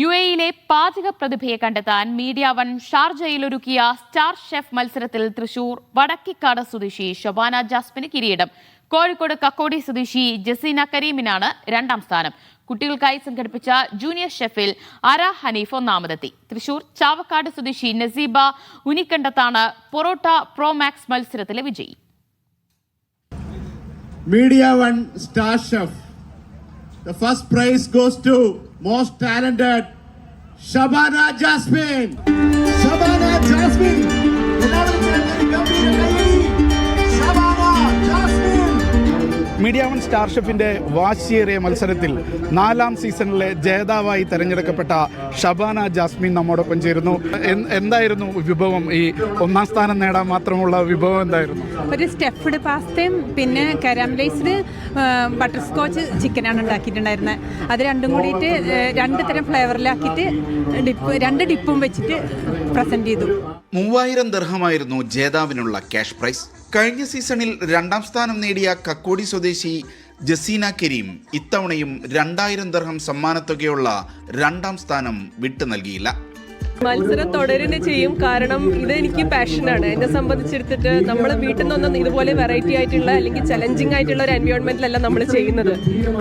U എയിലെ പാചക പ്രതിഭയെ കണ്ടെത്താൻ മീഡിയ വൺ ഷാർജയിൽ ഒരുക്കിയ സ്റ്റാർ ഷെഫ് മത്സരത്തിൽ തൃശൂർ വടക്കിക്കാട് സ്വദേശി ഷൊബാന ജാസ്മിന് കിരീടം. കോഴിക്കോട് കക്കോടി സ്വദേശി ജസീന കരീമിനാണ് രണ്ടാം സ്ഥാനം. കുട്ടികൾക്കായി സംഘടിപ്പിച്ച ജൂനിയർ ഷെഫിൽ അര ഹനീഫ് ഒന്നാമതെത്തി. തൃശൂർ ചാവക്കാട് സ്വദേശി നസീബ ഉനിക്കണ്ടത്താണ് പൊറോട്ട പ്രോമാക്സ് മത്സരത്തിലെ വിജയി. Media One Star Chef. The first prize goes to most talented Shabana Jasmine. Shabana Jasmine. ഷെഫിന്റെ വാശിയേറിയ മത്സരത്തിൽ നാലാം സീസണിലെ ജേതാവായി തെരഞ്ഞെടുക്കപ്പെട്ട ഷബാന ജാസ്മിൻ നമ്മോടൊപ്പം ചേരുന്നു. എന്തായിരുന്നു വിഭവം? ഈ ഒന്നാം സ്ഥാനം നേടാൻ മാത്രമുള്ള വിഭവം എന്തായിരുന്നു? ഒരു സ്റ്റഫ്ഡ് പാസ്തയും പിന്നെ കരാമലൈസ്ഡ് ബട്ടർ സ്കോച്ച് ചിക്കനാണ് ഉണ്ടാക്കിയിട്ടുണ്ടായിരുന്നത് അത് രണ്ടും കൂടിയിട്ട് രണ്ട് തരം ഫ്ലേവറിലാക്കിയിട്ട് ഡിപ്പ് രണ്ട് ഡിപ്പും വെച്ചിട്ട് പ്രസന്റ് ചെയ്തു. മൂവായിരം ദർഹമായിരുന്നു ജേതാവിനുള്ള ക്യാഷ് പ്രൈസ്. കഴിഞ്ഞ സീസണിൽ രണ്ടാം സ്ഥാനം നേടിയ കക്കോടി സ്വദേശി ജസീന കരീം ഇത്തവണയും രണ്ടായിരം ദർഹം സമ്മാനത്തുകയുള്ള രണ്ടാം സ്ഥാനം വിട്ടു നൽകിയില്ല മത്സരം തുടരുന്നേ ചെയ്യും. കാരണം ഇത് എനിക്ക് പാഷനാണ് എന്നെ സംബന്ധിച്ചെടുത്തിട്ട് നമ്മൾ വീട്ടിൽ നിന്നൊന്നും ഇതുപോലെ വെറൈറ്റി ആയിട്ടുള്ള അല്ലെങ്കിൽ ചലഞ്ചിങ് ആയിട്ടുള്ള ഒരു എൻവയോൺമെന്റിലല്ല നമ്മൾ ചെയ്യുന്നത്.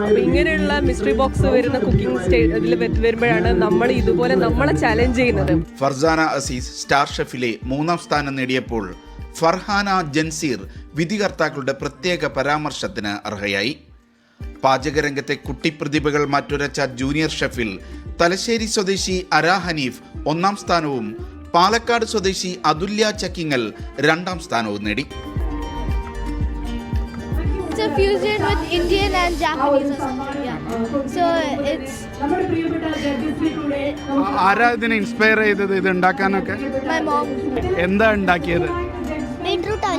അപ്പൊ ഇങ്ങനെയുള്ള മിസ്റ്ററി ബോക്സ് വരുന്ന കുക്കിംഗ് ഇതിൽ വരുമ്പോഴാണ് നമ്മൾ ഇതുപോലെ നമ്മളെ ചലഞ്ച് ചെയ്യുന്നത്. ഫർസാന അസീസ് സ്റ്റാർ ഷെഫിലെ മൂന്നാം സ്ഥാനം നേടിയപ്പോൾ ഫർഹാന ജൻസീർ വിധികർത്താക്കളുടെ പ്രത്യേക പരാമർശത്തിന് അർഹയായി. പാചകരംഗത്തെ കുട്ടിപ്രതിഭകൾ മാറ്റുരച്ച ജൂനിയർ ഷെഫിൽ തലശ്ശേരി സ്വദേശി അരാ ഹനീഫ് ഒന്നാം സ്ഥാനവും പാലക്കാട് സ്വദേശി അതുല്യ ചക്കിങ്ങൽ രണ്ടാം സ്ഥാനവും നേടി It's a fusion with Indian and Japanese. Yeah. So it's ആരാ ഇതിനെ ഇൻസ്പയർ ചെയ്തത് ഇത് ഉണ്ടാക്കാനൊക്കെ. എന്താ ഉണ്ടാക്കിയത് ബീട്രൂട്ട്.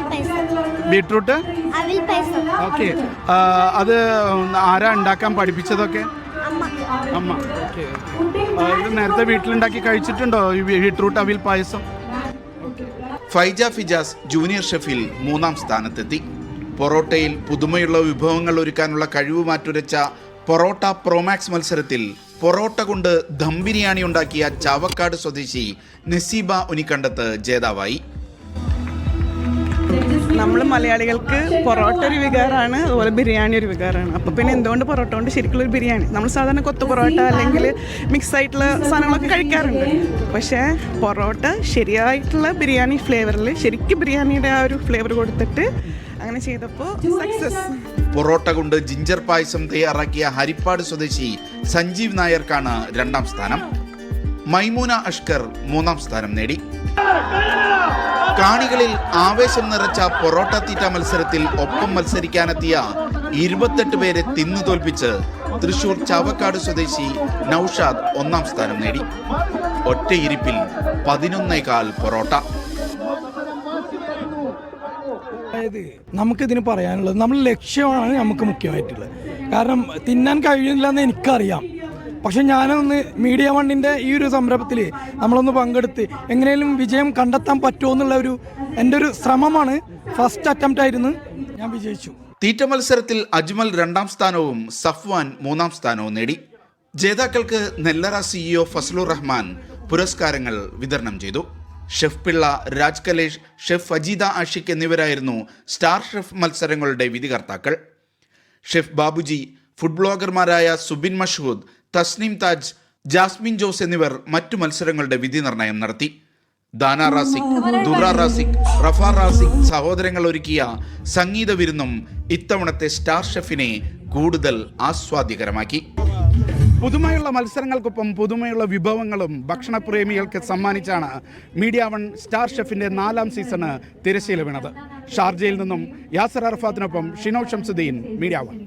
ബീട്രൂട്ട് അവിൽ paisa. ഓക്കെ. അത് ആരാ ഉണ്ടാക്കാൻ പഠിപ്പിച്ചതൊക്കെ. അമ്മ. ഓക്കെ ഇത് നേരത്തെ വീട്ടിലുണ്ടാക്കി കഴിച്ചിട്ടുണ്ടോ? ഈ ബീട്രൂട്ട് അവിൽ പായസം? ഫൈജ ഫിജാസ് ജൂനിയർ ഷെഫിൽ മൂന്നാം സ്ഥാനത്തെത്തി. പൊറോട്ടയിൽ പുതുമയുള്ള വിഭവങ്ങൾ ഒരുക്കാനുള്ള കഴിവ് മാറ്റുരച്ച പൊറോട്ട പ്രോമാക്സ് മത്സരത്തിൽ പൊറോട്ട കൊണ്ട് ദം ബിരിയാണി ഉണ്ടാക്കിയ ചാവക്കാട് സ്വദേശി നസീബ ഉനിക്കണ്ടത്ത് ജേതാവായി. നമ്മൾ മലയാളികൾക്ക് പൊറോട്ട ഒരു വികാരമാണ് അതുപോലെ ബിരിയാണി ഒരു വികാരമാണ് അപ്പോൾ പിന്നെ എന്തുകൊണ്ട് പൊറോട്ട കൊണ്ട് ശരിക്കുള്ള ഒരു ബിരിയാണി? നമ്മൾ സാധാരണ കൊത്തു പൊറോട്ട അല്ലെങ്കിൽ മിക്സ് ആയിട്ടുള്ള സാധനങ്ങളൊക്കെ കഴിക്കാറുണ്ട്. പക്ഷേ പൊറോട്ട ശരിയായിട്ടുള്ള ബിരിയാണി ഫ്ലേവറിൽ ശരിക്കും ബിരിയാണിയുടെ ആ ഒരു ഫ്ലേവർ കൊടുത്തിട്ട് അങ്ങനെ ചെയ്തപ്പോൾ സക്സസ് പൊറോട്ട കൊണ്ട് ജിഞ്ചർ പായസം തയ്യാറാക്കിയ ഹരിപ്പാട് സ്വദേശി സഞ്ജീവ് നായർക്കാണ് രണ്ടാം സ്ഥാനം. മൈമൂന അഷ്കർ മൂന്നാം സ്ഥാനം നേടി. കാണികളിൽ ആവേശം നിറച്ച പൊറോട്ട തീറ്റ മത്സരത്തിൽ ഒപ്പം മത്സരിക്കാനെത്തിയ ഇരുപത്തെട്ട് പേരെ തിന്നു തോൽപ്പിച്ച് തൃശൂർ ചാവക്കാട് സ്വദേശി നൌഷാദ് ഒന്നാം സ്ഥാനം നേടി. ഒറ്റയിരിപ്പിൽ പതിനൊന്നേകാൽ പൊറോട്ട. അതായത് നമുക്കിതിന് പറയാനുള്ളത് നമ്മൾ ലക്ഷ്യമാണ് നമുക്ക് മുഖ്യമായിട്ടുള്ളത്. കാരണം തിന്നാൻ കഴിയുന്നില്ല എന്ന് എനിക്കറിയാം. പക്ഷെ ഞാനൊന്ന് മീഡിയ വണ്ണിന്റെ ഈ ഒരു സംരംഭത്തിൽ നമ്മളൊന്ന് പങ്കെടുത്ത് എങ്ങനെയും വിജയം കണ്ടെത്താൻ പറ്റുമോ എന്നുള്ള ഒരു എന്റെ ഒരു ശ്രമമാണ് ഫസ്റ്റ് അറ്റംപ്റ്റ് ആയിരുന്നു. ഞാൻ വിജയിച്ചു. തീറ്റ മത്സരത്തിൽ അജ്മൽ രണ്ടാം സ്ഥാനവും സഫ്വാൻ മൂന്നാം സ്ഥാനവും നേടി. ജേതാക്കൾക്ക് നെല്ലറ സിഇഒ ഫസലുർ റഹ്മാൻ പുരസ്കാരങ്ങൾ വിതരണം ചെയ്തു. ഷെഫ് പിള്ള രാജ് കലേഷ് ഷെഫ് അജീത ആഷിഖ് എന്നിവരായിരുന്നു സ്റ്റാർ ഷെഫ് മത്സരങ്ങളുടെ വിധികർത്താക്കൾ. ഷെഫ് ബാബുജി ഫുഡ് ബ്ലോഗർമാരായ സുബിൻ മഷൂദ് തസ്നീം താജ് ജാസ്മിൻ ജോസ് എന്നിവർ മറ്റു മത്സരങ്ങളുടെ വിധി നിർണയം നടത്തി. ദാന റാസിക് ദുറ റാസിക് റഫ റാസിക് സഹോദരങ്ങൾ ഒരുക്കിയ സംഗീത വിരുന്നും ഇത്തവണത്തെ സ്റ്റാർ ഷെഫിനെ കൂടുതൽ ആസ്വാദ്യകരമാക്കി. പുതുമയുള്ള മത്സരങ്ങൾക്കൊപ്പം പുതുമയുള്ള വിഭവങ്ങളും ഭക്ഷണപ്രേമികൾക്ക് സമ്മാനിച്ചാണ് മീഡിയ വൺ സ്റ്റാർ ഷെഫിന്റെ നാലാം സീസണ് തിരശ്ശീല വീണത്. ഷാർജയിൽ നിന്നും യാസർ അറഫാത്തിനൊപ്പം ഷിനോ ഷംസുദ്ദീൻ മീഡിയ വൺ.